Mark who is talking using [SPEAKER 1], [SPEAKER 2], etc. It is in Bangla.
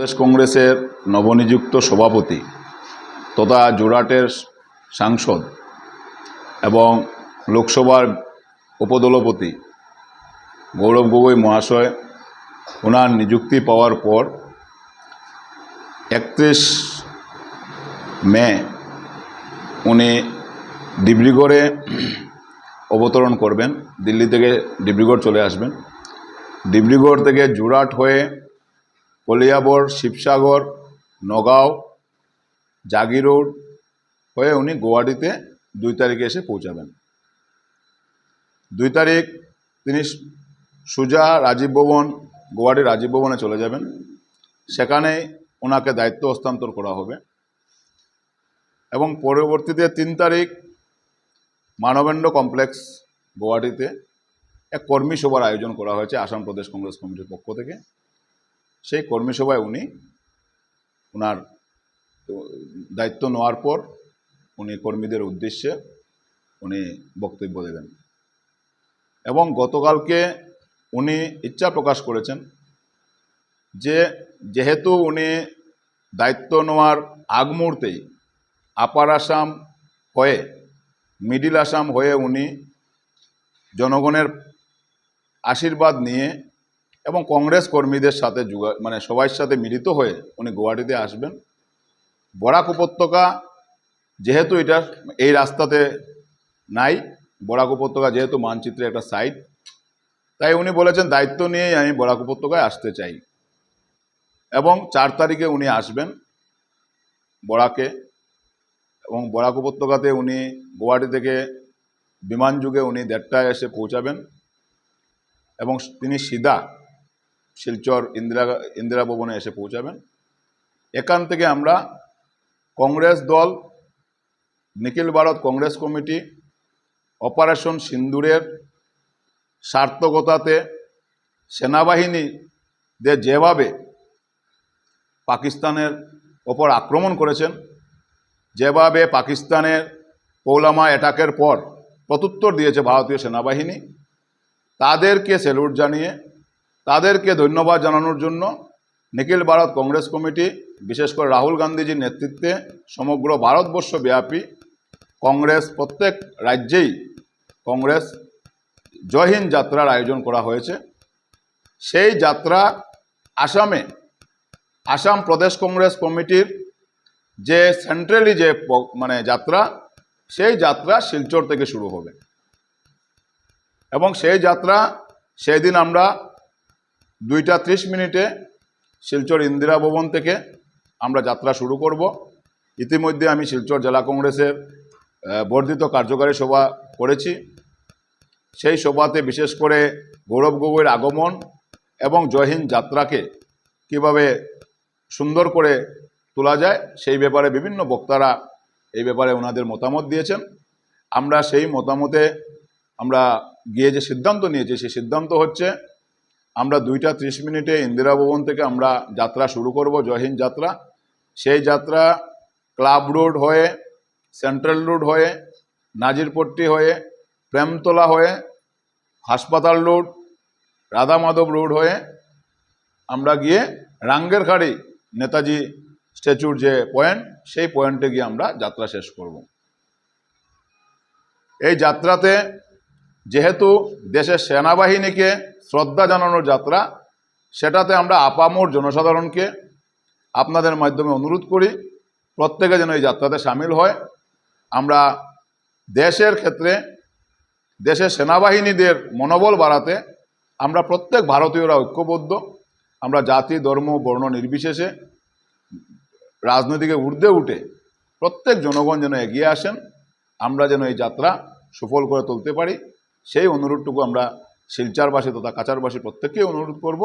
[SPEAKER 1] প্রদেশ কংগ্রেসের নবনিযুক্ত সভাপতি তথা জোরাটের সাংসদ এবং লোকসভার উপদলপতি গৌরব গগৈ মহাশয় ওনার নিযুক্তি পাওয়ার পর একত্রিশ মে উনি ডিব্রুগড়ে অবতরণ করবেন, দিল্লি থেকে ডিব্রুগড় চলে আসবেন। ডিব্রুগড় থেকে জোরাট হয়ে কলিয়াবর, শিবসাগর, নগাঁও জাগিরোড হয়ে উনি গুয়াহাটিতে দুই তারিখে এসে পৌঁছাবেন। দুই তারিখ তিনি সুজা রাজীব ভবন, গুয়াহাটি রাজীব ভবনে চলে যাবেন। সেখানে ওনাকে দায়িত্ব হস্তান্তর করা হবে। এবং পরবর্তীতে তিন তারিখ মানবেন্দ্র কমপ্লেক্স, গুয়াহাটিতে এক কর্মী সভার আয়োজন করা হয়েছে আসাম প্রদেশ কংগ্রেস কমিটির পক্ষ থেকে। সেই কর্মী সভায় উনি ওনার দায়িত্ব নেওয়ার পর উনি কর্মীদের উদ্দেশ্যে উনি বক্তব্য দেবেন। এবং গতকালকে উনি ইচ্ছা প্রকাশ করেছেন যে যেহেতু উনি দায়িত্ব নেওয়ার আগ মুহূর্তেই আপার আসাম হয়ে, মিডিল আসাম হয়ে উনি জনগণের আশীর্বাদ নিয়ে এবং কংগ্রেস কর্মীদের সাথে যোগা মানে সবার সাথে মিলিত হয়ে উনি গুয়াহাটিতে আসবেন। বরাক উপত্যকা যেহেতু এটা এই রাস্তাতে নাই, বরাক উপত্যকা যেহেতু মানচিত্রে একটা সাইট তাই উনি বলেছেন, দায়িত্ব নিয়েই আমি বরাক উপত্যকায় আসতে চাই। এবং চার তারিখে উনি আসবেন বরাকে। এবং বরাক উপত্যকাতে উনি গুয়াহাটি থেকে বিমান যুগে উনি দেড়টায় এসে পৌঁছাবেন। এবং তিনি সিধা শিলচর ইন্দিরা ইন্দিরা ভবনে এসে পৌঁছাবেন। এখান থেকে আমরা কংগ্রেস দল, নিখিল ভারত কংগ্রেস কমিটি, অপারেশন সিন্দুরের সার্থকতাতে সেনাবাহিনীদের যেভাবে পাকিস্তানের ওপর আক্রমণ করেছেন, যেভাবে পাকিস্তানের পৌলামা অ্যাটাকের পর প্রত্যুত্তর দিয়েছে ভারতীয় সেনাবাহিনী, তাদেরকে স্যালুট জানিয়ে তাদেরকে ধন্যবাদ জানানোর জন্য নিখিল ভারত কংগ্রেস কমিটি, বিশেষ করে রাহুল গান্ধীজির নেতৃত্বে সমগ্র ভারতবর্ষ ব্যাপী কংগ্রেস প্রত্যেক রাজ্যেই কংগ্রেস জয়হীন যাত্রার আয়োজন করা হয়েছে। সেই যাত্রা আসামে, আসাম প্রদেশ কংগ্রেস কমিটির যে সেন্ট্রালি যে মানে যাত্রা, সেই যাত্রা শিলচর থেকে শুরু হবে। এবং সেই যাত্রা সেই দিন আমরা দুইটা ত্রিশ মিনিটে শিলচর ইন্দিরা ভবন থেকে আমরা যাত্রা শুরু করব। ইতিমধ্যে আমি শিলচর জেলা কংগ্রেসের বর্ধিত কার্যকারী সভা করেছি। সেই সভাতে বিশেষ করে গৌরব গগৈর আগমন এবং জয়হীন যাত্রাকে কীভাবে সুন্দর করে তোলা যায় সেই ব্যাপারে বিভিন্ন বক্তারা এই ব্যাপারে ওনাদের মতামত দিয়েছেন। আমরা সেই মতামতে আমরা গিয়ে যে সিদ্ধান্ত নিয়েছি, সেই সিদ্ধান্ত হচ্ছে আমরা দুইটা ত্রিশ মিনিটে ইন্দিরা ভবন থেকে আমরা যাত্রা শুরু করব জয়হিন্দ যাত্রা। সেই যাত্রা ক্লাব রোড হয়ে, সেন্ট্রাল রোড হয়ে, নাজিরপট্টি হয়ে, প্রেমতলা হয়ে, হাসপাতাল রোড রাধা মাধব রোড হয়ে আমরা গিয়ে রাঙ্গেরখাড়ি নেতাজি স্ট্যাচুর যে পয়েন্ট, সেই পয়েন্টে গিয়ে আমরা যাত্রা শেষ করব। এই যাত্রাতে যেহেতু দেশের সেনাবাহিনীকে শ্রদ্ধা জানানোর যাত্রা, সেটাতে আমরা আপামোর জনসাধারণকে আপনাদের মাধ্যমে অনুরোধ করি, প্রত্যেকে যেন এই যাত্রাতে সামিল হয়। আমরা দেশের ক্ষেত্রে দেশের সেনাবাহিনীদের মনোবল বাড়াতে আমরা প্রত্যেক ভারতীয়রা ঐক্যবদ্ধ। আমরা জাতি, ধর্ম, বর্ণ নির্বিশেষে রাজনৈতিকে ঊর্ধ্বে উঠে প্রত্যেক জনগণ যেন এগিয়ে আসেন। আমরা যেন এই যাত্রা সফল করে তুলতে পারি। সেই অনুরোধটুকু আমরা শিলচারবাসী তথা কাচারবাসী প্রত্যেককেই অনুরোধ করব।